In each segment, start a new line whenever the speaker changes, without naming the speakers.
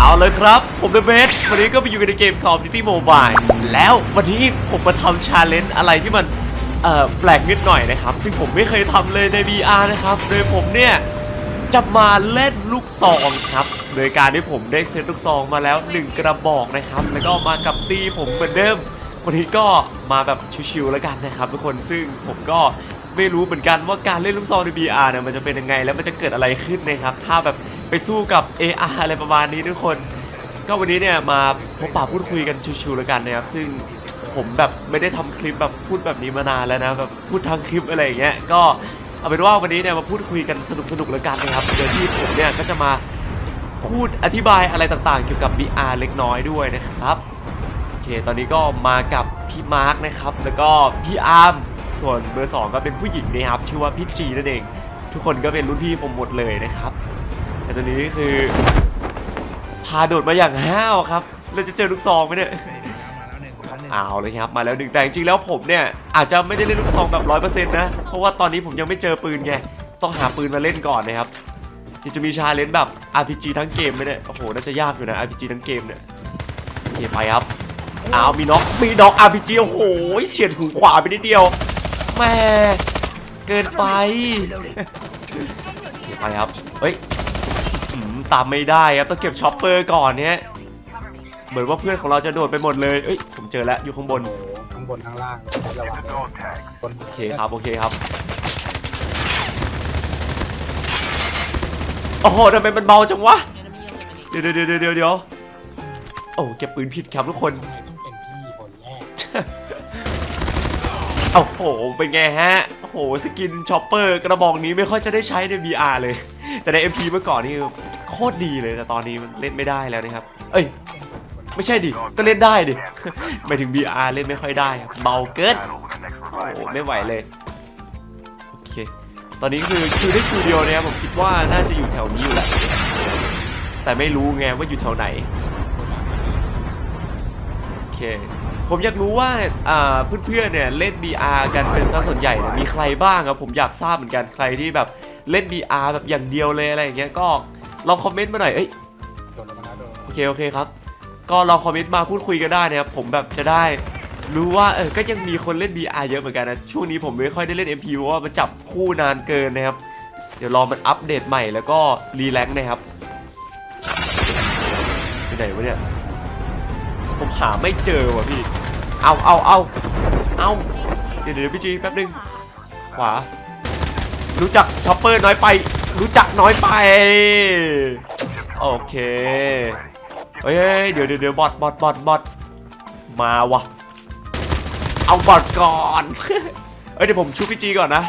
เอาเลยครับ ผมเดอะเบสวันนี้ก็ไปอยู่กันในเกม Call of Duty Mobile แล้ววันนี้ผมมาทำชาเลนจ์อะไรที่มันเอ่อแปลกนิดหน่อยนะครับ ซึ่งผมไม่เคยทำเลยใน VR นะครับ โดยผมเนี่ย จะมาเล่นลูกซองครับ โดยการที่ผมได้เซตลูกซองมาแล้ว 1 กระบอกนะครับ แล้วก็มากับตีผมเหมือนเดิม วันนี้ก็มาแบบชิวๆแล้วกันนะครับทุกคนซึ่งผมก็ ไม่รู้เหมือนกันว่าการเล่นลูกซองใน VR เนี่ยมันจะเป็นยังไงแล้วมันจะเกิดอะไรขึ้นนะครับ ถ้าแบบไปสู้กับ AR อะไรประมาณนี้ทุกคน ก็วันนี้เนี่ยมาพบปะพูดคุยกันชิวๆแล้วกันนะครับ ซึ่งผมแบบไม่ได้ทำคลิปแบบพูดแบบนี้มานานแล้วนะแบบพูดทางคลิปอะไรอย่างเงี้ยก็เอาเป็นว่าวันนี้เนี่ยมาพูดคุยกันสนุกๆแล้วกันนะครับโดยที่ผมเนี่ยก็จะมาพูดอธิบายอะไรต่างๆ เกี่ยวกับ VR เล็กน้อยด้วยนะครับโอเคตอนนี้ก็มากับพี่มาร์คนะครับแล้วก็พี่อาร์ม ส่วนเบอร์สองก็เป็นผู้หญิงนะครับ ชื่อว่าพี่จีนั่นเอง ทุกคนก็เป็นรุ่นพี่ผมหมดเลยนะครับ แต่ตอนนี้คือ พาโดดมาอย่างห้าวครับเราจะเจอลูกซองไหมเนี่ยเอาเลยครับมาแล้วหนึ่งแต่จริงๆแล้วผมเนี่ยอาจจะไม่ได้เล่นลูกซองแบบร้อยเปอร์เซ็นต์นะ เพราะว่าตอนนี้ผมยังไม่เจอปืนไง ต้องหาปืนมาเล่นก่อนนะครับที่จะมีชาเลนจ์แบบ RPG ทั้งเกมไหมเนี่ยโอ้โหน่าจะยากอยู่นะ RPG ทั้งเกมเนี่ยโอเคไปครับอ้าวมีน็อกมีน็อก RPG โอ้โหเฉียดหูขวาไปนิดเดียว แม่เกินไปโอเคไปครับเฮ้ยอืมตามไม่ได้ครับต้องเก็บช็อปเปอร์ก่อนเนี่ยเหมือนว่าเพื่อนของเราจะโดดไปหมดเลยเอ้ยผมเจอแล้วอยู่ข้างบน
โอ้โหข้างบนข้างล่างระวังบน
โอเคครับโอเคครับโอ้โหทำไมมันเบาจังวะเดี๋ยวเดี๋ยวเดี๋ยวเดี๋ยวเดี๋ยวโอ้เก็บปืนผิดครับทุกคน
ทำไมต้องเป็นพี่คนแรก
โอ้โห เป็นไงฮะ โอ้โห สกินช็อปเปอร์กระบอกนี้ไม่ค่อยจะได้ใช้ใน VR เลย แต่ใน MP เมื่อก่อนนี่โคตรดีเลย แต่ตอนนี้มันเล่นไม่ได้แล้วนะครับ เอ้ย ไม่ใช่ดิ ก็เล่นได้ดิหมายถึง VR เล่นไม่ค่อยได้ครับเบาเกิน โอ้โห ไม่ไหวเลย โอเค ตอนนี้คือคิวได้คิวเดียวนะครับผมคิดว่าน่าจะอยู่แถวนี้อยู่แหละ แต่ไม่รู้ไงว่าอยู่แถวไหน โอเค ผมอยากรู้ว่าเพื่อนๆเนี่ยเล่น VR กันเป็นซะส่วนใหญ่เนี่ยมีใครบ้างครับผมอยากทราบเหมือนกันใครที่แบบเล่น VR แบบอย่างเดียวเลยอะไรอย่างเงี้ยก็ลองคอมเมนต์มาหน่อยเอ้ย
โอ
เคโอเคครับ ก็ลองคอมเมนต์มาพูดคุยกันได้นะครับผมแบบจะได้รู้ว่าเออก็ยังมีคนเล่น VR เยอะเหมือนกันนะช่วงนี้ผมไม่ค่อยได้เล่น MP เพราะว่ามันจับคู่นานเกินนะครับ เดี๋ยวรอมันอัปเดตใหม่แล้วก็รีแลงค์นะครับไปไหนวะเนี่ยผมหาไม่เจอว่ะพี่ เอาเอาเอาเอาเดี๋ยวเดี๋ยวพี่จีแป๊บนึงขวา รู้จักช็อปเปอร์น้อยไป รู้จักน้อยไป โอเคเฮ้ยเดี๋ยวเดี๋ยวเดี๋ยวบอทบอทบอทบอทมาวะเอาบอทก่อนเอ้ยเดี๋ยวผมชุบพี่จีก่อนนะ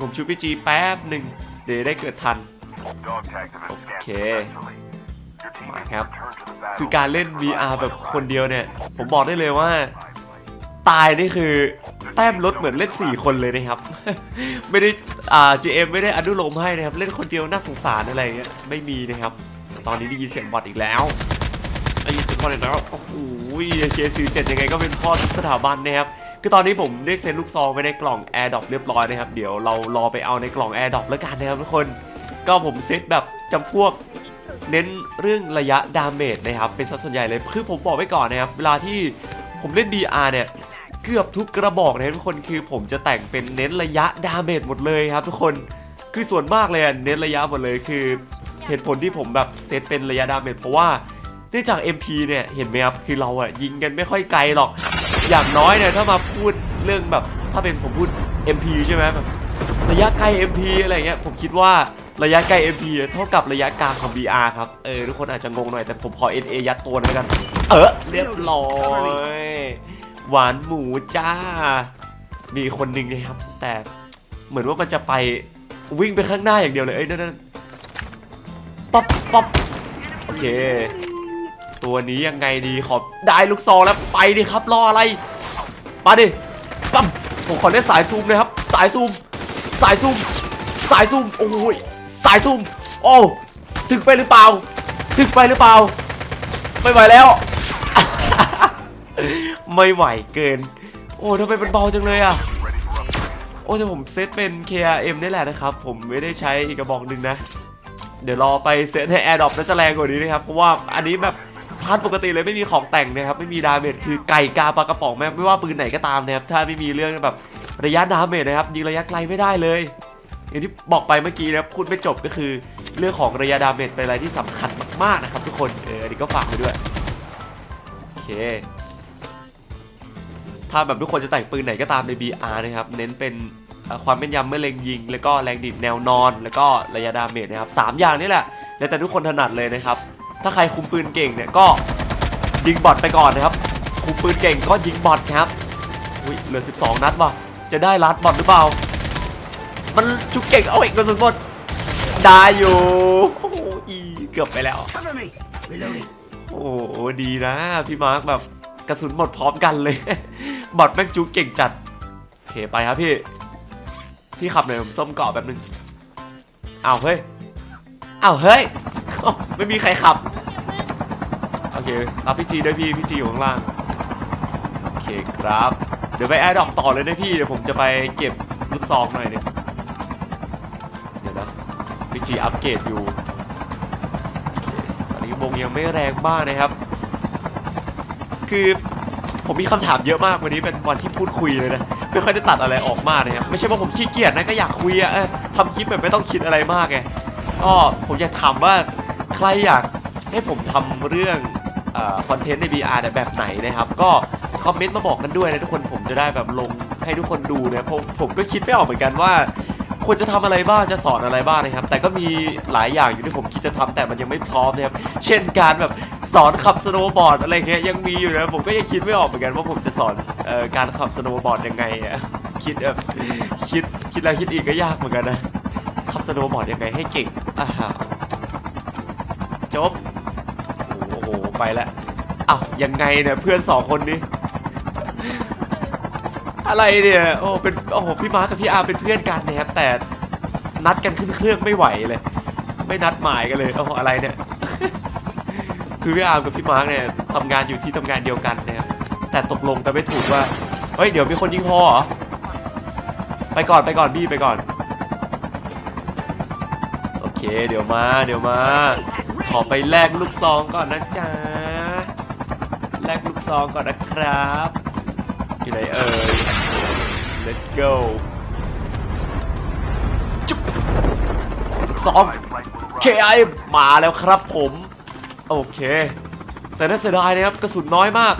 ผมชุบพี่จีแป๊บหนึ่งเดี๋ยวได้เกิดทัน โอเค มาครับ คือการเล่น VR แบบคนเดียวเนี่ย ผมบอกได้เลยว่า ตายนี่คือแต้มลดเหมือนเล่น 4 คนเลยนะครับ ไม่ได้อ่า GM ไม่ได้อนุโลมให้นะครับ เล่นคนเดียวน่าสงสารอะไรอย่างเงี้ยไม่มีนะครับแต่ตอนนี้ได้ยินเสียงบอทอีกแล้วได้ยินเสียงบอทอีกแล้วโอ้โหเคซีเจ็ดยังไงก็เป็นพ่อทุกสถาบันนะครับคือตอนนี้ผมได้เซ็นลูกซองไว้ในกล่อง Air d r o p เรียบร้อยนะครับ เดี๋ยวเรารอไปเอาในกล่อง Air d r o p แล้วกันนะครับทุกคน ก็ผมเซตแบบจำพวก เน้นเรื่องระยะดาเมจนะครับเป็นสัดส่วนใหญ่เลยคือผมบอกไว้ก่อนนะครับเวลาที่ผมเล่น BR เนี่ยเกือบทุกกระบอกนะทุกคนคือผมจะแต่งเป็นเน้นระยะดาเมจหมดเลยครับ ทุกคนคือส่วนมากเลยเน้นระยะหมดเลยคือ เหตุผลที่ผมแบบเซตเป็นระยะดาเมจเพราะว่าเนื่องจาก MP เนี่ยเห็นไหมครับคือเราอะยิงกันไม่ค่อยไกลหรอก อย่างน้อยเนี่ยถ้ามาพูดเรื่องแบบถ้าเป็นผมพูด MP ใช่ไหมแบบระยะไกล MP อะไรเงี้ยผมคิดว่า ระยะไกล MP เท่ากับระยะกลางของ BR ครับ เออ ทุกคนอาจจะงงหน่อยแต่ผมขอ NA ยัดตัวนอยแล้วกัน เออ เรียบร้อย หวานหมูจ้า มีคนหนึ่งนะครับ แต่เหมือนว่ามันจะไปวิ่งไปข้างหน้าอย่างเดียวเลย เอ้ยนั่นนั่นป๊อปป๊อปโอเค ตัวนี้ยังไงดีขอได้ลูกซองแล้วไปดิครับรออะไร มาดิปั๊มผมขอเล่นสายซูมเลยครับ สายซูม สายซูม สายซูม โอ้ย สายซูมโอ้ถึงไปหรือเปล่า ถึงไปหรือเปล่า ไม่ไหวแล้ว ไม่ไหวเกิน โอ้ทำไมมันเบาจังเลยอะ โอ้แต่ผมเซตเป็น KRM นี่แหละนะครับ ผมไม่ได้ใช้อีกกระบอกหนึ่งนะ เดี๋ยวรอไปเซตใน AirDrop น่าจะแรงกว่านี้นะครับ เพราะว่าอันนี้แบบคลาสปกติเลยไม่มีของแต่งนะครับ ไม่มีดาเมจคือไก่กาปลากระป๋องแม่ไม่ว่าปืนไหนก็ตามนะครับถ้าไม่มีเรื่องแบบระยะดาเมจนะครับยิงระยะไกลไม่ได้เลย อย่างที่บอกไปเมื่อกี้นะครับพูดไม่จบก็คือเรื่องของระยะดาเมจเป็นอะไรที่สำคัญมากๆนะครับ ทุกคนเอออันนี้ก็ฝากไปด้วยโอเค ถ้าแบบทุกคนจะแต่งปืนไหนก็ตามใน BR นะครับ เน้นเป็นความแม่นยำเมื่อเล็งยิง แล้วก็แรงดิบแนวนอน แล้วก็ระยะดาเมจนะครับสามอย่างนี่แหละแล้วแต่ทุกคนถนัดเลยนะครับ ถ้าใครคุมปืนเก่งเนี่ยก็ยิงบอทไปก่อนนะครับ คุมปืนเก่งก็ยิงบอทครับอุ้ยเหลือ 12 นัดว่ะจะได้ลัดบอทหรือเปล่า มันจุกเก่งเอาอีกกระสุนหมดได้อยู่โอ้โหอีเกือบไปแล้ว
Cover me! Reloading.
โอ้โหดีนะ พี่มาร์คแบบกระสุนหมดพร้อมกันเลย บอดแม่งจูเก่งจัดโอเคไปครับพี่ พี่ขับหน่อยผมส้มเกาะแบบนึงอ้าวเฮ้ยอ้าวเฮ้ยอ้าวไม่มีใครขับโอเครับพี่จีด้วยพี่พี่จีอยู่ข้างล่างโอเคครับ เดี๋ยวไปแอร์ดรอปต่อเลยนะพี่เดี๋ยวผมจะไปเก็บลูกซองหน่อยหนึงเดี๋ยวนะพี่ จีอัปเกรดอยู่ตอนนี้วงยังไม่แรงมากนะครับ คือผมมีคำถามเยอะมากวันนี้เป็นวันที่พูดคุยเลยนะไม่ค่อยได้ตัดอะไรออกมากนะครับไม่ใช่ว่าผมขี้เกียจนะก็อยากคุยอะทำคลิปแบบไม่ต้องคิดอะไรมากไงก็ผมอยากถามว่าใครอยากให้ผมทำเรื่องคอนเทนต์ใน VR แบบไหนนะครับ ก็คอมเมนต์มาบอกกันด้วยนะทุกคนผมจะได้แบบลงให้ทุกคนดูนะผมผมก็คิดไม่ออกเหมือนกันว่า ควรจะทำอะไรบ้างจะสอนอะไรบ้างนะครับ แต่ก็มีหลายอย่างอยู่ที่ผมคิดจะทำแต่มันยังไม่พร้อมนะครับเช่นการแบบสอนขับสโนว์บอร์ดอะไรเงี้ยยังมีอยู่นะผมก็ยังคิดไม่ออกเหมือนกันว่าผมจะสอนออการขับสโนว์บอร์ดยังไงอะคิดแบบคิดคิดแล้วคิดอีกก็ยากเหมือนกันนะขับสโนว์บอร์ดยังไงให้เก่งอ่าจบโอ้โหไปแล้วอ้าวยังไงเนี่ยเพื่อนสองคนนี้ อะไรเนี่ย โอ้เป็นโอ้โหพี่มาร์คกับพี่อาร์เป็นเพื่อนกันนะครับแต่นัดกันขึ้นเครื่องไม่ไหวเลย ไม่นัดหมายกันเลยโอ้โหอะไรเนี่ย คือพี่อาร์กับพี่มาร์คเนี่ยทำงานอยู่ที่ทำงานเดียวกันนะครับแต่ตกลงกันไม่ถูกว่าเฮ้ยเดี๋ยวมีคนยิงฮอเหรอไปก่อนไปก่อนพี่ไปก่อน โอเคเดี๋ยวมาเดี๋ยวมา ขอไปแลกลูกซองก่อนนะจ๊ะแลกลูกซองก่อนนะครับ อยู่ไหนเอ่ย let's go จุ๊บสอง KI มาแล้วครับผม โอเค แต่น่าเสียดายนะครับ กระสุนน้อยมาก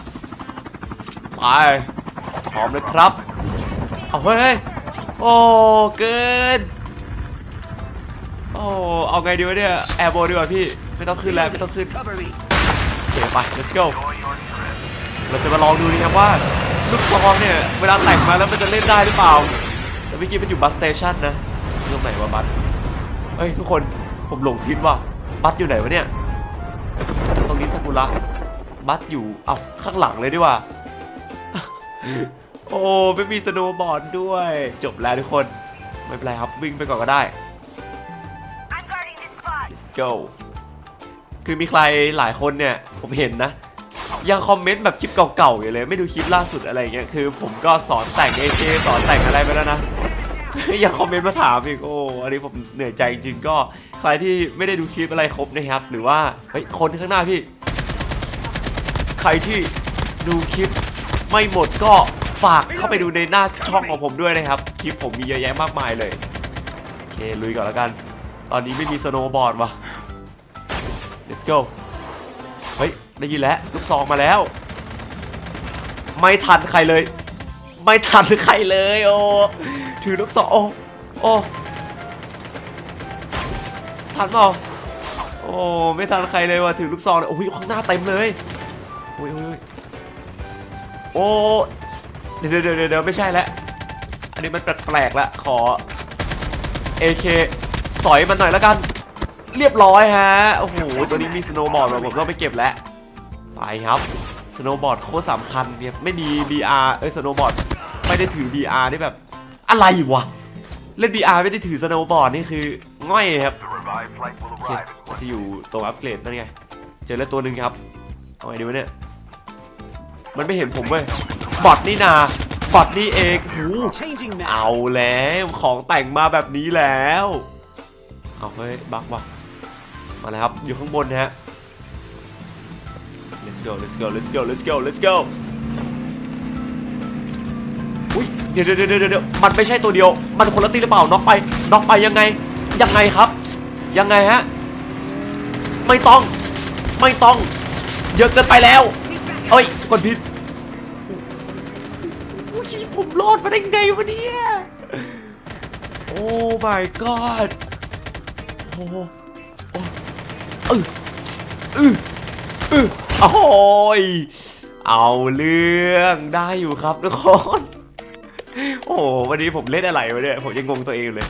ไปพร้อมเลยครับ เอาเฮ้ย โอ้ เกิน โอ้ เอาไงดีวะเนี่ย แอร์โบดีกว่าพี่ ไม่ต้องขึ้นแล้วไม่ต้องขึ้น โอเค ไป let's go เราจะมาลองดูนะครับว่า ลูกซองเนี่ย เวลาแต่งมาแล้วมันจะเล่นได้หรือเปล่า แต่เมื่อกี้มันอยู่บัสสเตชันนะตรงไหนวะบัสเอ้ยทุกคนผมหลงทิศว่ะบัสอยู่ไหนวะเนี่ย ตรงนี้ซากุระบัสอยู่เอ้าข้างหลังเลยดีกว่า โอ้ไม่มีสโนว์บอร์ดด้วย จบแล้วทุกคนไม่เป็นไรครับวิ่งไปก่อนก็ได้ let's go คือมีใครหลายคนเนี่ย ผมเห็นนะ ยังคอมเมนต์แบบคลิปเก่าๆอยู่เลย ไม่ดูคลิปล่าสุดอะไรเงี้ยคือผมก็สอนแต่งเอเจสอนแต่งอะไรไปแล้วนะยังคอมเมนต์มาถามอีกโอ้อันนี้ผมเหนื่อยใจจริงๆก็ใครที่ไม่ได้ดูคลิปอะไรครบนะครับ หรือว่าเฮ้ยคนที่ข้างหน้าพี่ ใครที่ดูคลิปไม่หมดก็ฝากเข้าไปดูในหน้าช่องของผมด้วยนะครับ คลิปผมมีเยอะแยะมากมายเลยโอเคลุยก่อนแล้วกัน ตอนนี้ไม่มีสโนว์บอร์ดว่ะ let's go เฮ้ย ได้ยินแล้วลูกซองมาแล้ว ไม่ทันใครเลย ไม่ทันใครเลย โอ้ถือลูกซองโอ้โอ้ทันเปล่าโอ้ไม่ทันใครเลยว่ะถือลูกซองเลยโอ้ยข้างหน้าเต็มเลยโอ้ยโอ้ยโอ้เดี๋ยวเดี๋ยวเดี๋ยวไม่ใช่แล้วอันนี้มันแปลกๆละขอ AK สอยมันหน่อยแล้วกัน เรียบร้อยฮะ โอ้โห ตัวนี้มีสโนว์บอร์ดผมต้องไปเก็บแล้ว ไปครับสโนบอร์ดโคตรสำคัญเนี่ยไม่มี BR เอ้ยสโนบอร์ดไม่ได้ถือ BR นี่แบบ อะไรวะ เล่น BR ไม่ได้ถือสโนบอร์ดนี่คือง่อยครับจะอยู่ตรงอัปเกรดนั่นไง เจอแล้วตัวหนึ่งครับเอาไงดีวะเนี่ย มันไม่เห็นผมเว้ยบอทนี่นาบอทนี่เองหูเอาแล้วของแต่งมาแบบนี้แล้ว เอาเฮ้ยบักว่ะมาแล้วครับอยู่ข้างบนนะฮะ let's go let's go let's go let's go let's go อุ้ยเดี๋ยวเดี๋ยวเดี๋ยวเดี๋ยวมันไม่ใช่ตัวเดียว มันคนละตีหรือเปล่าน็อกไปน็อกไปยังไง ยังไงครับ ยังไงฮะ ไม่ต้อง ไม่ต้อง เยอะเกินไปแล้ว เอ้ย กดผิดอุ้ยผมรอดมาได้ไงวะเนี่ย โอ้ my god โอ้โหโอ้เออเออเออ โอ้ย เอาเรื่องได้อยู่ครับทุกคน โอ้โหวันนี้ผมเล่นอะไรวะเนี่ยผมยังงงตัวเองเลย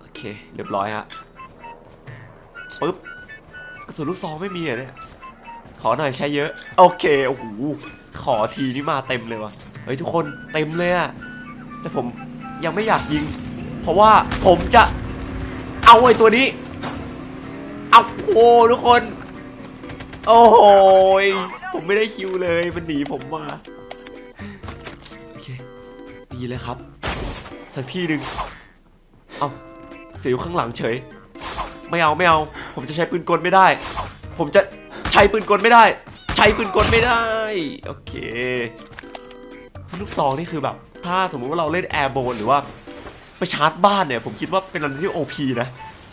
โอเค เรียบร้อยฮะปึ๊บกระสุนลูกซองไม่มีอะเนี่ย ขอหน่อยใช้เยอะ โอเค โอ้โห ขอทีนี่มาเต็มเลยวะเฮ้ยทุกคนเต็มเลยอะแต่ผมยังไม่อยากยิง เพราะว่าผมจะเอาไอ้ตัวนี้ เอาโอ้ทุกคน โอ้โหยผมไม่ได้คิวเลย มันหนีผมมาโอเคดีเลยครับ สักที่หนึ่งเอาเสียอยู่ข้างหลังเฉย ไม่เอาไม่เอา ผมจะใช้ปืนกลไม่ได้ ผมจะใช้ปืนกลไม่ได้ ใช้ปืนกลไม่ได้ โอเค ลูกซองนี่คือแบบ ถ้าสมมุติว่าเราเล่นแอร์โบนหรือว่า ไปชาร์จบ้านเนี่ย ผมคิดว่าเป็นอะไรที่โอพีนะ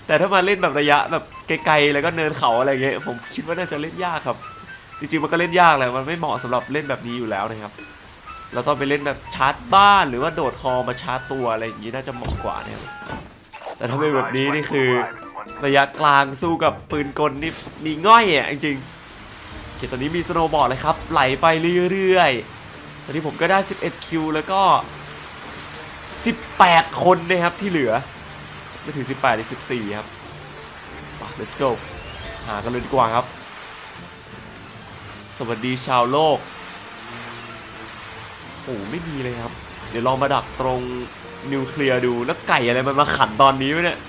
แต่ถ้ามาเล่นแบบระยะแบบไกลๆแล้วก็เนินเขาอะไรเงี้ยผมคิดว่าน่าจะเล่นยากครับ จริงๆมันก็เล่นยากแหละมันไม่เหมาะสำหรับเล่นแบบนี้อยู่แล้วนะครับ เราต้องไปเล่นแบบชาร์จบ้านหรือว่าโดดฮอมาชาร์จตัวอะไรอย่างนี้น่าจะเหมาะกว่าเนี่ยแต่ถ้าเป็นแบบนี้นี่คือระยะกลางสู้กับปืนกลนี่มีง่อยอะจริงๆเคตอนนี้มีสโนว์บอร์ดเลยครับ ไหลไปเรื่อยๆตอนนี้ผมก็ได้ 11คิวแล้วก็ 18 คนนะครับที่เหลือ ไม่ถึง 18หรือ14 ครับไป let's go หากันเลยดีกว่าครับ สวัสดีชาวโลกโอ้ไม่มีเลยครับ เดี๋ยวลองมาดักตรงนิวเคลียร์ดูแล้วไก่อะไรมันมาขันตอนนี้วะเนี่ย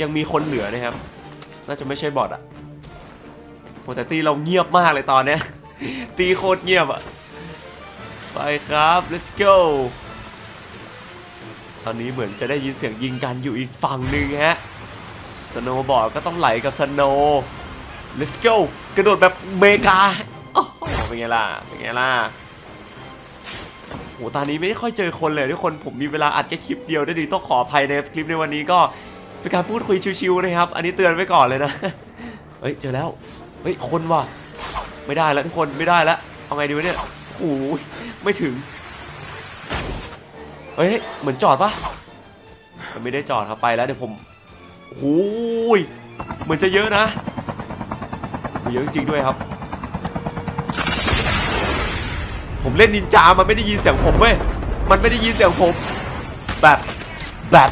ยังมีคนเหลือนะครับ น่าจะไม่ใช่บอทอะโหแต่ตีเราเงียบมากเลยตอนเนี้ยตีโคตรเงียบอะ ไปครับ let's go ตอนนี้เหมือนจะได้ยินเสียงยิงกันอยู่อีกฝั่งหนึ่งฮะสโนบอร์ดก็ต้องไหลกับสโน let's go กระโดดแบบเมกาโอ้โหเป็นไงล่ะ เป็นไงล่ะโหตอนนี้ไม่ได้ค่อยเจอคนเลยทุกคนผมมีเวลาอัดแค่คลิปเดียวได้วยดีต้องขออภัยในคลิปในวันนี้ก็เป็นการพูดคุยชิวๆนะครับ อันนี้เตือนไว้ก่อนเลยนะ เฮ้ยเจอแล้ว เฮ้ยคนว่ะ ไม่ได้แล้วทุกคนไม่ได้แล้วเอาไงดีวะเนี่ย โอ้ยไม่ถึง เฮ้ย เหมือนจอดปะมันไม่ได้จอดครับไปแล้วเดี๋ยวผมโอ้ยเหมือนจะเยอะนะ เยอะจริงด้วยครับ ผมเล่นนินจา มันไม่ได้ยินเสียงผมเว้ย มันไม่ได้ยินเสียงผม แบบแบบ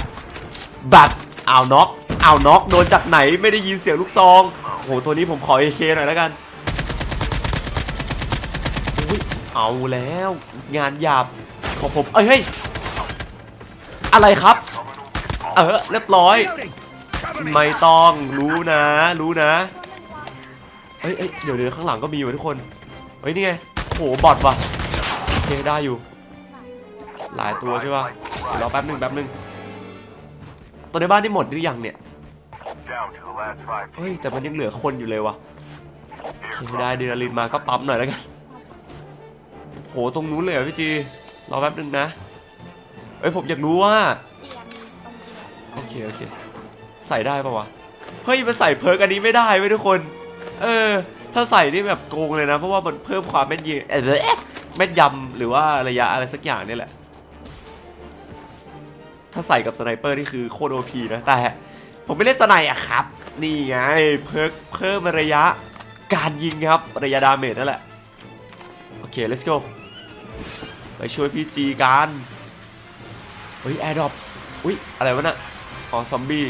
แบบอ้าวน็อกอ้าวน็อกโดนจากไหนไม่ได้ยินเสียงลูกซองโอ้โหตัวนี้ผมขอเอเคหน่อยแล้วกันอุ๊ย เอาแล้ว งานหยาบของผม เอ้ยเฮ้ยอะไรครับ เออเรียบร้อย ไม่ต้องรู้นะ รู้นะเอ้ยเอ้ยเดี๋ยวเดี๋ยวข้างหลังก็มีว่ทุกคนเฮ้ยนี่ไงโหบอทว่ะโอเคได้อยู่ หลายตัวใช่ป่ะเดี๋ยวรอแป๊บหนึ่งแป๊บหนึ่งตัวในบ้านนี่หมดหรือยังเนี่ยเฮ้ยแต่มันยังเหลือคนอยู่เลยว่ะโอเคได้เดนาลินมาก็ปั๊มหน่อยแล้วกัน หตรงนู้นเลยเหรอพี่จีรอแป๊บหนึ่งนะเอ้ยผมอยากรู้ว่าโอเคโอเคใส่ได้ปะวะเฮ้ยมันใส่เพิร์กอันนี้ไม่ได้เว้ยทุกคน เออ ถ้าใส่นี่แบบโกงเลยนะ เพราะว่ามันเพิ่มความแม่นยิงเอ๊ะแม่นยำหรือว่าระยะอะไรสักอย่างนี่แหละ ถ้าใส่กับสไนเปอร์นี่คือโคตรโอพีนะ แต่ ผมไม่เล่นสไนอะครับ นี่ไงเพิร์กเพิ่มระยะการยิงครับ ระยะดาเมจนั่นแหละ โอเค let's go ไปช่วยพี่จีกันเฮ้ยแอร์ดรอปอุ้ยอะไรวะน่ะอ๋อซอมบี้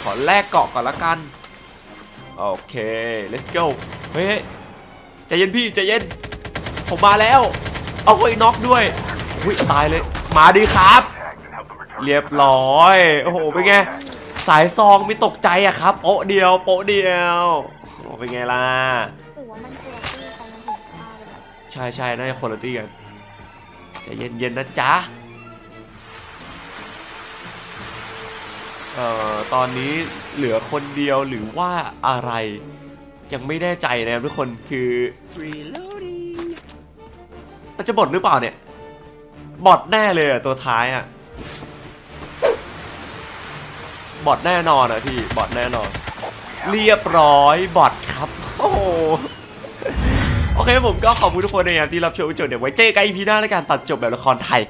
ขอแลกเกาะก่อนละกัน โอเค let's go เฮ้ยใจเย็นพี่ใจเย็น ผมมาแล้ว เอาไว้น็อกด้วยอุ้ยตายเลย มาดีครับ เรียบร้อย โอ้โห เป็นไง สายซองไม่ตกใจอะครับ โป๊ะเดียว โป๊ะเดียว โอ้เป็นไงล่ะ ใช่ใช่น่าจะคุณภาพกันจะเย็นๆนะจ๊ะเอ่อตอนนี้เหลือคนเดียวหรือว่าอะไร ยังไม่แน่ใจนะครับทุกคนคือมันจะบดหรือเปล่าเนี่ยบอดแน่เลยอะตัวท้ายอะบอดแน่นอนอะพี่บอดแน่นอน เรียบร้อยบอดครับ โอ้ โอเคผมก็ขอบคุณทุกคนนะครับที่รับชมจนเดี๋ยวไว้เจอกันอีพีหน้าในการตัดจบแบบละครไทย